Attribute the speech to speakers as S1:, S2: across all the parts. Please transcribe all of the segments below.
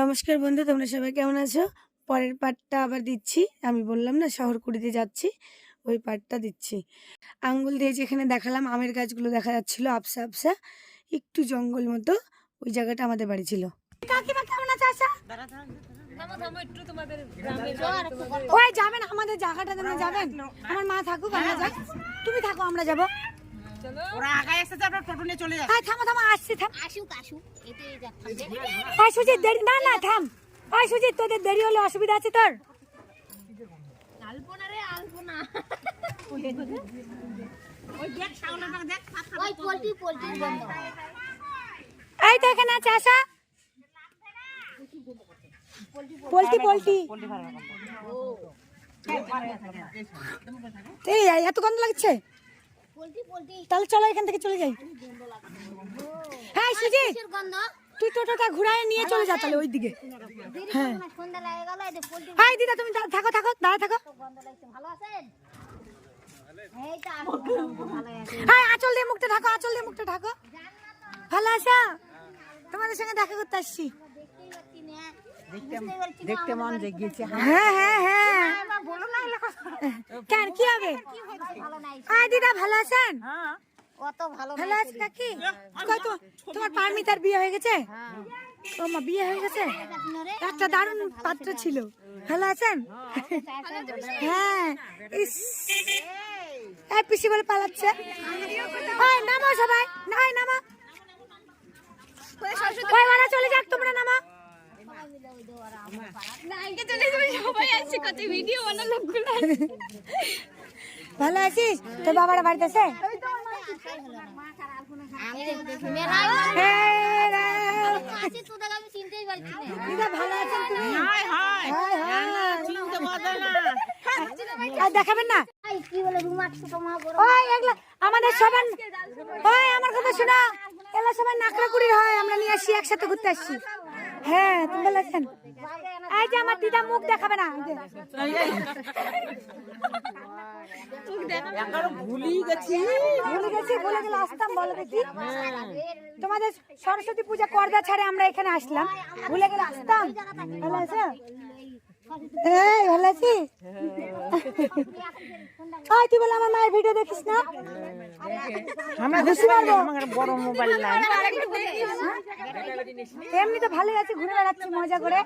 S1: নমস্কার বন্ধু তোমরা সবাই কেমন আছো? পরের পার্টটা আবার দিচ্ছি। আমি বললাম না শহর কুড়িতে যাচ্ছি ওই পার্টটা দিচ্ছি। আঙ্গুল দিয়ে যেখানে দেখালাম আমের গাছগুলো দেখা যাচ্ছিল আপসা আপসা একটু জঙ্গল মতো ওই জায়গাটা আমাদের বাড়ি ছিল। কাকিমা কেমন আছে আশা? ওই যাবেন আমাদের জায়গাটা তোমরা যাবেন। আমার মা থাকুক আমরা যাই। তুমি থাকো আমরা যাব।
S2: ওরা আগায় এসেছে আপনার টোটো নিয়ে চলে যাচ্ছে
S1: থামো থামো আসছি থাম
S3: আসুক আসুক এতে যাচ্ছে
S1: সুজিত দেরি না না থাম আয় সুজিত তোদের দেরি হলে অসুবিধা আছে তোর
S3: আলপনা রে আলপনা
S2: ওই দেখ সাগলের দেখ
S3: ওই পোল্ট্রি পোল্ট্রি বন্ধ
S1: এই তো এখানে আছে আশা পোল্ট্রি পোল্ট্রি এই এত গন্ধ লাগছে তাহলে চলো এখান থেকে চলে যাই। হ্যাঁ সুজিত তুই টোটোটা ঘুরায় নিয়ে চলে যা তাহলে ওই দিকে। হ্যাঁ। হাই দিদা তুমি থাকো থাকো দাঁড়া থাকো। হাই আঁচল দিয়ে মুখটা ঢাকো আঁচল দিয়ে মুখটা ঢাকো। ভালো আছো? তোমাদের সঙ্গে দেখা করতে আসছি।
S3: দেখতেই পাচ্ছি না। দেখতে পাচ্ছি দেখতে মন জেগেছে
S1: হ্যাঁ হ্যাঁ হ্যাঁ। কেন কি হবে? আয় দিদা ভালো আছেন?
S3: অত ভালো
S1: ভালো আছে কাকি? কই তোমার পারমিতার বিয়ে হয়ে গেছে? ও মা বিয়ে হয়ে গেছে? একটা দারুণ পাত্র ছিল। ভালো আছেন? হ্যাঁ। ইস। এই। পিসি বলে পালাচ্ছে। ওই নামো সবাই। নাই নামো ওই ওরা চলে যাক তোমরা নামো ভালো আছিস তোর বাবার বাড়িতে আছে
S3: আমি দেখি মেলাই
S1: হ্যাঁ, রে।
S3: আছি তো দেখ আমি চিনতেই পারছি না
S1: দিদা ভালো আছেন তুমি
S2: হাই হাই
S1: হাই, আছিস?
S2: চিনতে পারবে না
S1: আর দেখাবেন না
S3: এই কি বলে রুমাট ছোট মা বড়
S1: ওই এগুলা আমাদের সবার ওই আমার কথা শোনা। এগুলা সবাই নাকড়া কুড়ির হয় আমরা নিয়ে আসি একসাথে ঘুরতে আসছি। হ্যাঁ তুমি ভালো আছেন? এই যে আমার দিদা মুখ দেখাবে না। এই
S2: গেছি।
S1: ভুলে গেছি ভুলে গেলে আসতাম বলো তোমাদের সরস্বতী পূজা করদা ছাড়ে আমরা এখানে আসলাম। ভুলে গেলে আসতাম? ভালো আছো এই ভালো আছি? ওই তুই বলে আমার মায়ের ভিডিও দেখিস না?
S2: আমরা
S1: ঘুষি মারবো।
S2: আমার বড় মোবাইল নাই
S1: এমনি তো ভালোই আছে ঘুরে বেড়াচ্ছি মজা করে।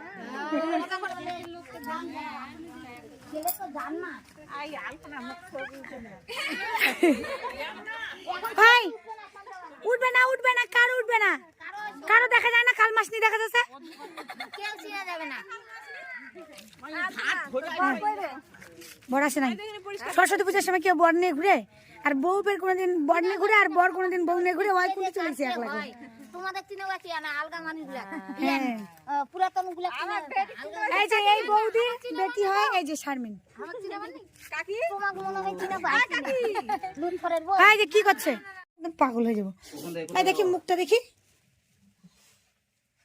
S3: ছেলে তো জান না
S1: ভাই উঠবে না উঠবে না কারও উঠবে না? কারও দেখা যায় না কাল মাস নিয়ে দেখা যাচ্ছে?
S3: কেউ চিনা যাবে না।
S1: বর আসে নাই। সরস্বতী পূজার সময় কেউ বর নিয়ে ঘুরে? আর বউ বের কোনোদিন বর নিয়ে ঘুরে আর বর কোনোদিন বউ নিয়ে ঘুরে ওই কিন্তু চলেছে একলা করে।
S3: তোমাদের চিনে না আলগা মানুষগুলা?
S1: হ্যাঁ।
S3: পুরাতনগুলা
S1: এই যে এই বৌদি বেটি হয় এই যে শারমিন।
S3: আমার চিনা মানে কাকি? মনে হয়
S1: এই যে কি করছে? পাগল হয়ে যাব। এই দেখি মুখটা দেখি।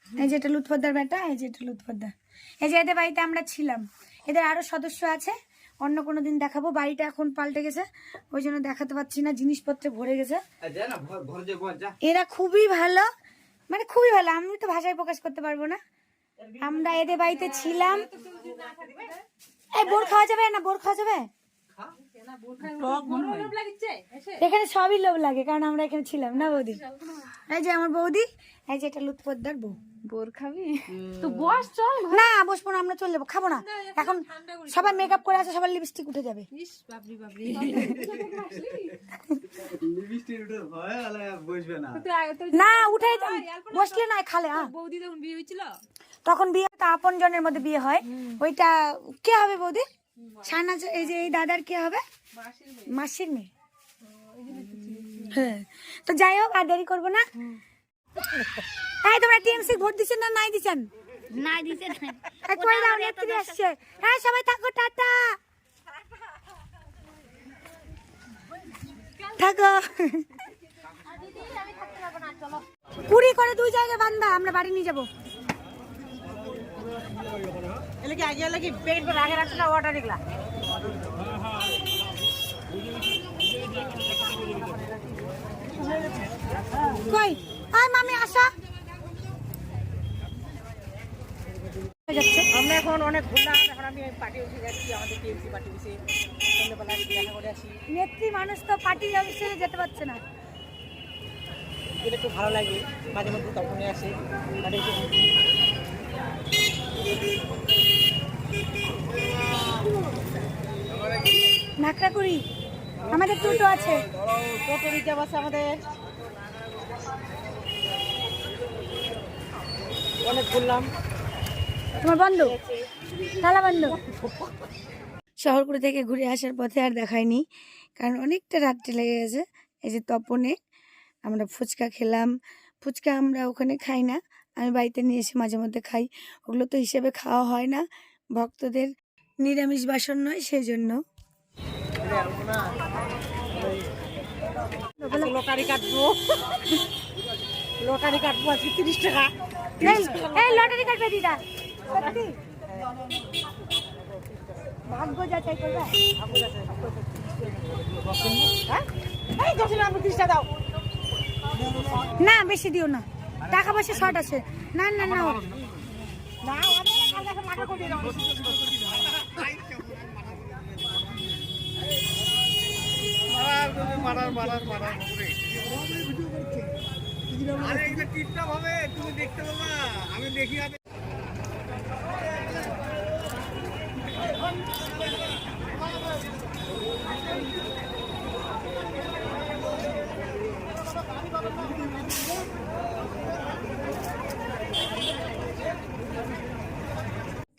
S1: এই যে এটা লুৎফদ্দার বেটা এই যে এটা লুৎফদ্দার। এই যে এদের বাড়িতে আমরা ছিলাম। এদের আরও সদস্য আছে। অন্য কোনো দিন দেখাবো। বাড়িটা এখন পাল্টে গেছে। ওই জন্য দেখাতে পাচ্ছি না। জিনিসপত্রে ভরে গেছে। এরা খুবই ভালো। মানে খুবই ভালো। আমি তো ভাষায় প্রকাশ করতে পারব না। আমরা এদের বাড়িতে ছিলাম। এই বোর খাওয়া যাবে না? বোর খাওয়া যাবে? এখানে সবই লোভ লাগে কারণ আমরা এখানে ছিলাম না বৌদি? এই যে আমার বৌদি এই যে এটা লুৎপদ্দার বউ।
S4: বোর খাবি? তো বস চল
S1: না বসবো না আমরা চলে যাব খাব না। এখন সবাই মেকআপ করে আছে সবার লিপস্টিক উঠে যাবে।
S4: ইস বাপরি বাপরি।
S5: বসবে না।
S1: উঠে বসলে না খালে আ
S4: বৌদি তখন বিয়ে হয়েছিল?
S1: তখন বিয়ে তো আপন জনের মধ্যে বিয়ে হয়। ওইটা কে হবে বৌদি? সানাজ এই যে এই দাদার কে হবে? মাসির মেয়ে। হ্যাঁ। তো যাই হোক আর দেরি করব না। এই তোমরা টিএমসি ভোট দিচ্ছেন না নাই দিচ্ছেন? হ্যাঁ সবাই থাকো টাটা। থাকো। কুড়ি করে দুই জায়গায় বান্ধা আমরা বাড়ি নিয়ে যাব।
S2: আগে আগে করে আগে রাখতে না অর্ডার দেখলা
S1: কই? হাই মামি আসা।
S2: আমরা এখন অনেক ঘুরলাম এখন আমি পার্টি অফিসে যাচ্ছি আমাদের টিএমসি পার্টি অফিসে সন্ধ্যেবেলা দেখা করে আসি।
S1: নেত্রী মানুষ তো পার্টি অফিসে যেতে পারছে না।
S2: এটা একটু ভালো লাগে মাঝে মধ্যে তখনই আসে। আর একটু
S1: নাকড়াকুড়ি? আমাদের টোটো আছে।
S2: টোটো রিজার্ভ আছে আমাদের। অনেক ঘুরলাম।
S1: তোমার বন্ধু? তালা বন্ধ। শহরকুড়ি থেকে ঘুরে আসার পথে আর দেখায়নি কারণ অনেকটা রাত্রি লেগে গেছে। এই যে তপনে আমরা ফুচকা খেলাম। ফুচকা আমরা ওখানে খাই না আমি বাড়িতে নিয়ে এসে মাঝে মধ্যে খাই। ওগুলো তো হিসেবে খাওয়া হয় না ভক্তদের নিরামিষ বাসন নয় সেই জন্য
S2: লটারি কাটবো। লটারি কাটবো আজকে তিরিশ টাকা।
S1: এই লটারি কাটবে দিদা। সত্যি? ভাগ্য যাচাই করবে?
S2: হ্যাঁ?
S1: না বেশি দিও না। টাকা পয়সা শর্ট আছে। না না না।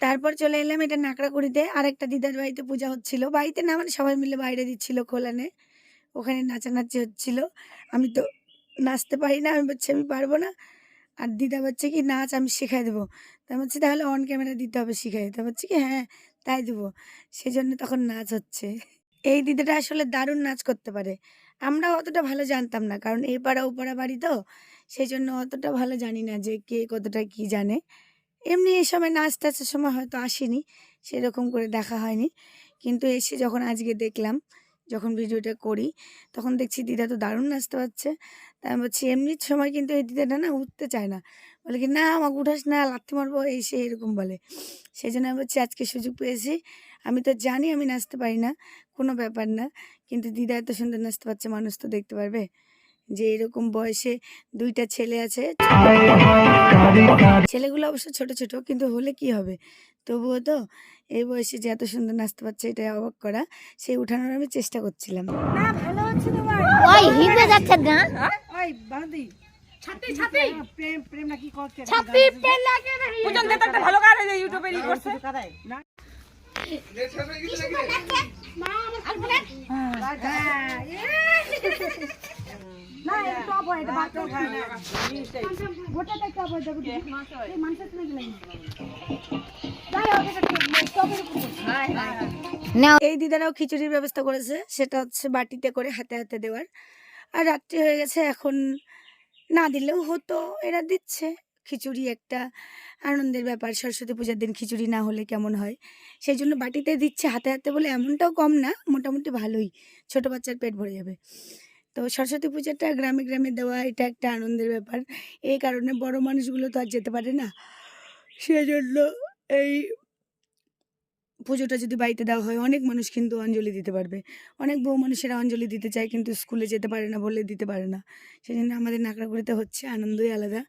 S1: তারপর চলে এলাম এটা নাকড়াকুড়িতে। আরেকটা দিদার বাড়িতে পূজা হচ্ছিল। বাড়িতে না মানে সবাই মিলে বাইরে দিচ্ছিল খোলানে। ওখানে নাচানাচি হচ্ছিল। আমি তো নাচতে পারি না, আমি বলছি, আমি পারব না। আর দিদা বলছে কি, নাচ, আমি শেখাই দেবো। তা বলছি, তাহলে অন ক্যামেরা দিতে হবে শিখাই। দিতে বলছি কি হ্যাঁ তাই দেবো। সেই জন্য তখন নাচ হচ্ছে। এই দিদাটা আসলে দারুণ নাচ করতে পারে। আমরা অতটা ভালো জানতাম না, কারণ এই পাড়া, ও পাড়া বাড়ি তো। সেই জন্য অতটা ভালো জানি না যে কে কতটা কি জানে। এমনি এই সময় নাচ টাচের সময় হয়তো আসেনি, সেরকম করে দেখা হয়নি। কিন্তু এসে যখন আজকে দেখলাম যখন ভিডিওটা করি তখন দেখছি দিদা তো দারুণ নাচতে পারছে। তাই আমি বলছি এমনির সময় কিন্তু এই দিদাটা না উঠতে চায় না। বলে কি না আমাকে উঠাস না লাথি মারবো এই সে এরকম বলে। সেই জন্য আমি বলছি আজকে সুযোগ পেয়েছি। আমি তো জানি আমি নাচতে পারি না কোনো ব্যাপার না। কিন্তু দিদা এত সুন্দর নাচতে পারছে মানুষ তো দেখতে পারবে যে এরকম বয়সে দুইটা ছেলে আছে। ছেলেগুলো অবশ্য ছোট ছোট কিন্তু হলে কি হবে? তবুও তো এই বয়সে যে এত সুন্দর নাচতে পারছে এটা অবাক করা। সেই উঠানোর আমি চেষ্টা করছিলাম। না ভালো হচ্ছে তোমার
S3: ওই হিন্দে যাচ্ছে না
S2: ওই বান্দি ছাতি ছাতি প্রেম প্রেম নাকি করছে?
S3: ছাতি পেন লাগে না
S2: পর্যন্ত একটা ভালো কাজ এই ইউটিউবে ই করছে। না।
S1: না এটা টপ হয় এটা গোটাটা টপ হয়। দেখো। এই মানুষের তুমি গেলে যাই হোক এটা টপের উপর করছি।
S3: নাও
S1: এই দিদারাও খিচুড়ির ব্যবস্থা করেছে। সেটা হচ্ছে বাটিতে করে হাতে হাতে দেওয়ার। আর রাত্রি হয়ে গেছে এখন না দিলেও হতো এরা দিচ্ছে। খিচুড়ি একটা আনন্দের ব্যাপার। সরস্বতী পূজার দিন খিচুড়ি না হলে কেমন হয়? সেই জন্য বাটিতে দিচ্ছে হাতে হাতে বলে এমনটাও কম না মোটামুটি ভালোই। ছোট বাচ্চার পেট ভরে যাবে। তো সরস্বতী পূজাটা গ্রামে গ্রামে দেওয়া এটা একটা আনন্দের ব্যাপার। এই কারণে বড় মানুষগুলো তো আর যেতে পারে না। সেজন্য এই পুজোটা যদি বাড়িতে দেওয়া হয়, অনেক মানুষ কিন্তু অঞ্জলি দিতে পারবে। অনেক বউ মানুষেরা অঞ্জলি দিতে চায় কিন্তু স্কুলে যেতে পারে না, বলে দিতে পারে না। সেই জন্য আমাদের নাকড়াগুড়িতে হচ্ছে আনন্দই আলাদা।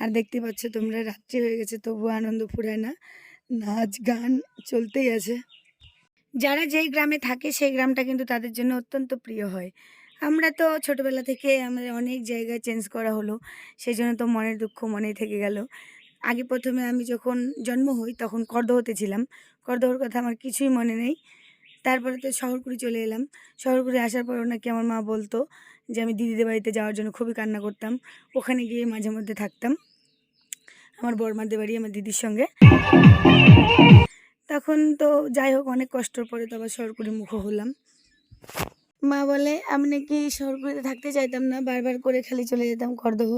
S1: আর দেখতে পাচ্ছ তোমরা রাত্রি হয়ে গেছে, তবুও আনন্দ ফুরায় না। নাচ, গান চলতেই আছে। যারা যেই গ্রামে থাকে, সেই গ্রামটা কিন্তু তাদের জন্য অত্যন্ত প্রিয় হয়। আমরা তো ছোটবেলা থেকে আমাদের অনেক জায়গায় চেঞ্জ করা হলো সেই জন্য তো মনের দুঃখ মনেই থেকে গেল। আগে প্রথমে আমি যখন জন্ম হই তখন করদহতে ছিলাম, করদহর কথা আমার কিছুই মনে নেই। তারপরে তো শহরকুড়ি চলে এলাম, শহরকুড়ি আসার পর নাকি আমার মা বলতো যে আমি দিদিদের বাড়িতে যাওয়ার জন্য খুবই কান্না করতাম, ওখানে গিয়ে মাঝে মধ্যে থাকতাম। আমার বড়মাদের বাড়ি আমার দিদির সঙ্গে। তখন তো যাই হোক অনেক কষ্টর পরে তো আবার শহরকুড়ি মুখ হলাম। মা বলে, আমি নাকি শহরকুড়িতে থাকতে চাইতাম না, বারবার করে খালি চলে যেতাম করদহ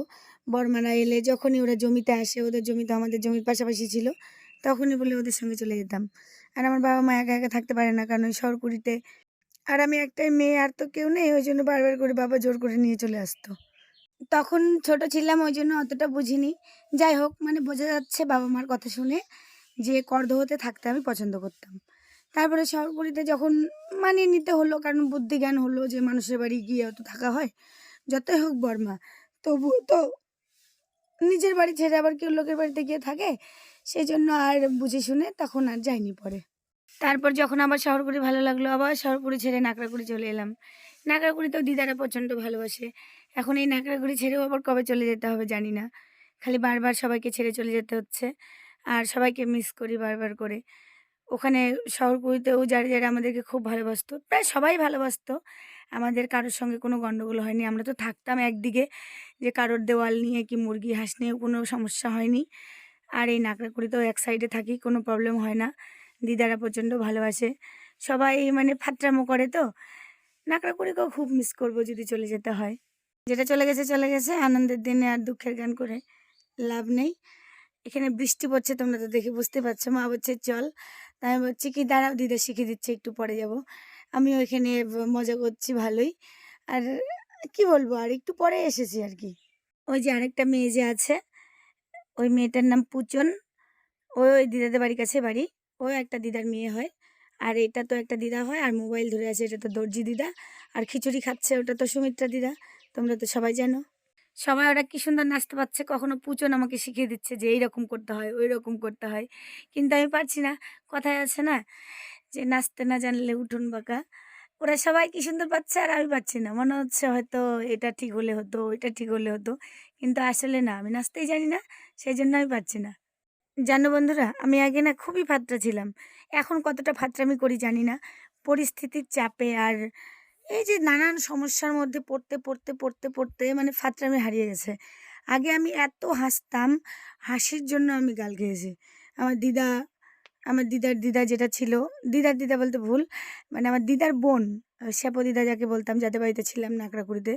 S1: বর্মারা এলে যখনই ওরা জমিতে আসে, ওদের জমি তো আমাদের জমির পাশাপাশি ছিল, তখনই বলে ওদের সঙ্গে চলে যেতাম। আর আমার বাবা মা একা একা থাকতে পারে না, কারণ ওই শহরকুড়িতে আর আমি একটাই মেয়ে, আর তো কেউ নেই, ওই জন্য বারবার করে বাবা জোর করে নিয়ে চলে আসতো। তখন ছোট ছিলাম, ওই জন্য অতটা বুঝিনি। যাই হোক মানে বোঝা যাচ্ছে বাবা মার কথা শুনে যে করদহতে থাকতে আমি পছন্দ করতাম। তারপরে শহরপুরিতে যখন মানিয়ে নিতে হলো, কারণ বুদ্ধি জ্ঞান হলো যে মানুষের বাড়ি গিয়ে অত থাকা হয়, যতই হোক বর্মা তবুও তো নিজের বাড়ি ছেড়ে আবার কেউ লোকের বাড়িতে গিয়ে থাকে সেই জন্য আর বুঝে শুনে তখন আর যাইনি পরে। তারপর যখন আবার শহরপুরি ভালো লাগল, আবার শহরপুরি ছেড়ে নাকড়াকুড়ি চলে এলাম। নাকড়াকুড়িতেও দিদারা প্রচণ্ড ভালোবাসে। এখন এই নাকড়াকুড়ি ছেড়েও আবার কবে চলে যেতে হবে জানি না। খালি বারবার সবাইকে ছেড়ে চলে যেতে হচ্ছে, আর সবাইকে মিস করি বারবার করে। ওখানে শহরপুরিতেও যারা যারা আমাদেরকে খুব ভালোবাসতো, প্রায় সবাই ভালোবাসতো। আমাদের কারোর সঙ্গে কোনো গণ্ডগোল হয়নি। আমরা তো থাকতাম একদিকে যে কারোর দেওয়াল নিয়ে কি মুরগি হাঁস নিয়ে কোনো সমস্যা হয়নি। আর এই নাকড়াকুড়িতেও এক সাইডে থাকি, কোনো প্রবলেম হয় না। দিদারা প্রচণ্ড ভালোবাসে। সবাই মানে ফাত্রামো করে তো। নাকড়াকুড়িকেও খুব মিস করব যদি চলে যেতে হয়। যেটা চলে গেছে চলে গেছে। আনন্দের দিনে আর দুঃখের গান করে লাভ নেই। এখানে বৃষ্টি পড়ছে, তোমরা তো দেখে বুঝতে পারছ। মা বলছে, চল। তাই আমি বলছি কি, দাঁড়াও, দিদা শিখে দিচ্ছে, একটু পরে যাব। আমি ওইখানে মজা করছি, ভালোই। আর কি বলব, আর একটু পরে এসেছি আর কি। ওই যে আরেকটা মেয়ে যে আছে, ওই মেয়েটার নাম পুচন। ওই ওই দিদাদের বাড়ির কাছে বাড়ি। ও একটা দিদার মেয়ে হয়, আর এটা তো একটা দিদা হয়, আর মোবাইল ধরে আছে, এটা তো দর্জি দিদা। আর খিচুড়ি খাচ্ছে, ওটা তো সুমিত্রা দিদা। তোমরা তো সবাই জানো। সবাই ওরা কি সুন্দর নাচতে পারছে, কখনো পুচন আমাকে শিখিয়ে দিচ্ছে যে এইরকম করতে হয় ওই রকম করতে হয়। কিন্তু আমি পারছি না। কথায় আছে না যে নাচতে না জানলে উঠুন বাঁকা। ওরা সবাই কি সুন্দর পাচ্ছে আর আমি পাচ্ছি না। মনে হচ্ছে হয়তো এটা ঠিক হলে হতো এটা ঠিক হলে হতো। কিন্তু আসলে না, আমি নাচতেই জানি না সেই জন্য আমি পাচ্ছি না। জানো বন্ধুরা, আমি আগে না খুবই ফাত্রা ছিলাম। এখন কতটা ফাত্রামি করি জানি না। পরিস্থিতির চাপে আর এই যে নানান সমস্যার মধ্যে পড়তে পড়তে পড়তে পড়তে মানে ফাত্রামি হারিয়ে গেছে। আগে আমি এত হাসতাম, হাসির জন্য আমি গাল খেয়েছি আমার দিদা, আমার দিদার দিদা যেটা ছিল, দিদার দিদা বলতে ভুল মানে আমার দিদার বোন শ্যাপো দিদা যাকে বলতাম, যাদের বাড়িতে ছিলাম নাকড়াকুড়িতে,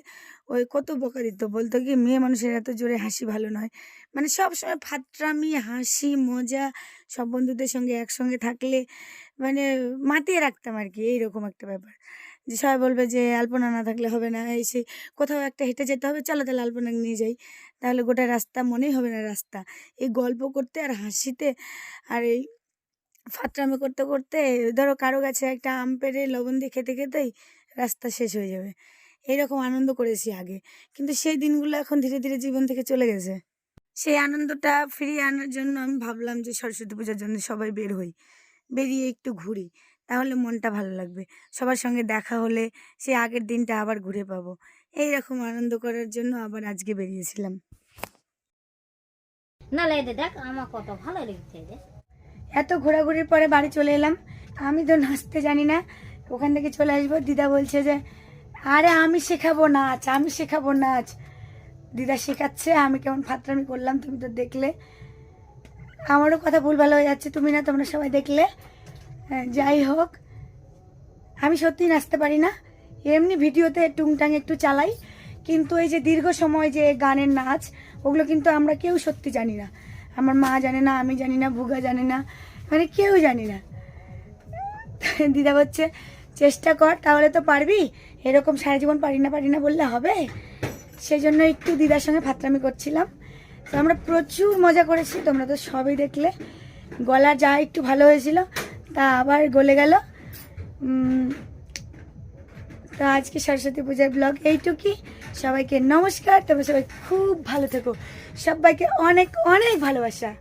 S1: ওই কত বকা দিত বলতো কি, মেয়ে মানুষের এত জোরে হাসি ভালো নয়। মানে সব সময় ফাত্রামি, হাসি, মজা, সব বন্ধুদের সঙ্গে একসঙ্গে থাকলে মানে মাতিয়ে রাখতাম আর কি, এইরকম একটা ব্যাপার। যে সবাই বলবে যে আলপনা না থাকলে হবে না, এই সেই কোথাও একটা হেঁটে যেতে হবে, চলো তাহলে আলপনা নিয়ে যাই। তাহলে গোটা রাস্তা মনেই হবে না রাস্তা। এই গল্প করতে আর হাসিতে আর এই ফাত্রামি করতে করতে ধরো কারও কাছে একটা আম পেড়ে লবণ দিয়ে খেতে খেতেই রাস্তা শেষ হয়ে যাবে। এইরকম আনন্দ করেছি আগে। কিন্তু সেই দিনগুলো এখন ধীরে ধীরে জীবন থেকে চলে গেছে। সেই আনন্দটা ফিরিয়ে আনার জন্য আমি ভাবলাম যে সরস্বতী পূজার জন্য সবাই বের হই, বেরিয়ে একটু ঘুরি। তাহলে মনটা ভালো লাগবে। সবার সঙ্গে দেখা হলে সেই আগের দিনটা আবার ঘুরে পাবো। এই রকম আনন্দ করার জন্য আবার আজকে বেরিয়েছিলাম।
S3: না দেখ আমার কত ভালো লেগেছে
S1: এত ঘোরাঘুরির পরে বাড়ি চলে এলাম। আমি তো নাচতে জানি না। ওখান থেকে চলে আসব। দিদা বলছে যে আরে আমি শেখাবো নাচ আমি শেখাবো নাচ। দিদা শেখাচ্ছে আমি কেমন ফাতরামি করলাম তুমি তো দেখলে। আমারও কথা ভুল ভালো হয়ে যাচ্ছে তুমি না তোমরা সবাই দেখলে। যাই হোক। আমি সত্যি নাচতে পারি না। এমনি ভিডিওতে টুংটাং একটু চালাই। কিন্তু এই যে দীর্ঘ সময় যে গানের নাচ, ওগুলো কিন্তু আমরা কেউ সত্যি জানি না। আমার মা জানে না, আমি জানি না, ভুগা জানে না মানে কেউ জানি না। দিদা বলছে, চেষ্টা কর, তাহলে তো পারবি। এরকম সারা জীবন পারি না পারি না বললে হবে। সেই জন্য একটু দিদার সঙ্গে ফাতরামি করছিলাম। তো আমরা প্রচুর মজা করেছি, তোমরা তো সবই দেখলে। গলা যা একটু ভালো হয়েছিল তা আবার গলে গেল। তা আজকে সরস্বতী পূজার ব্লগ এইটুকুই। সবাইকে নমস্কার তবে সবাই খুব ভালো থেকো। সবাইকে অনেক অনেক ভালোবাসা।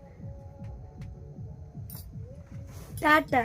S1: টাটা।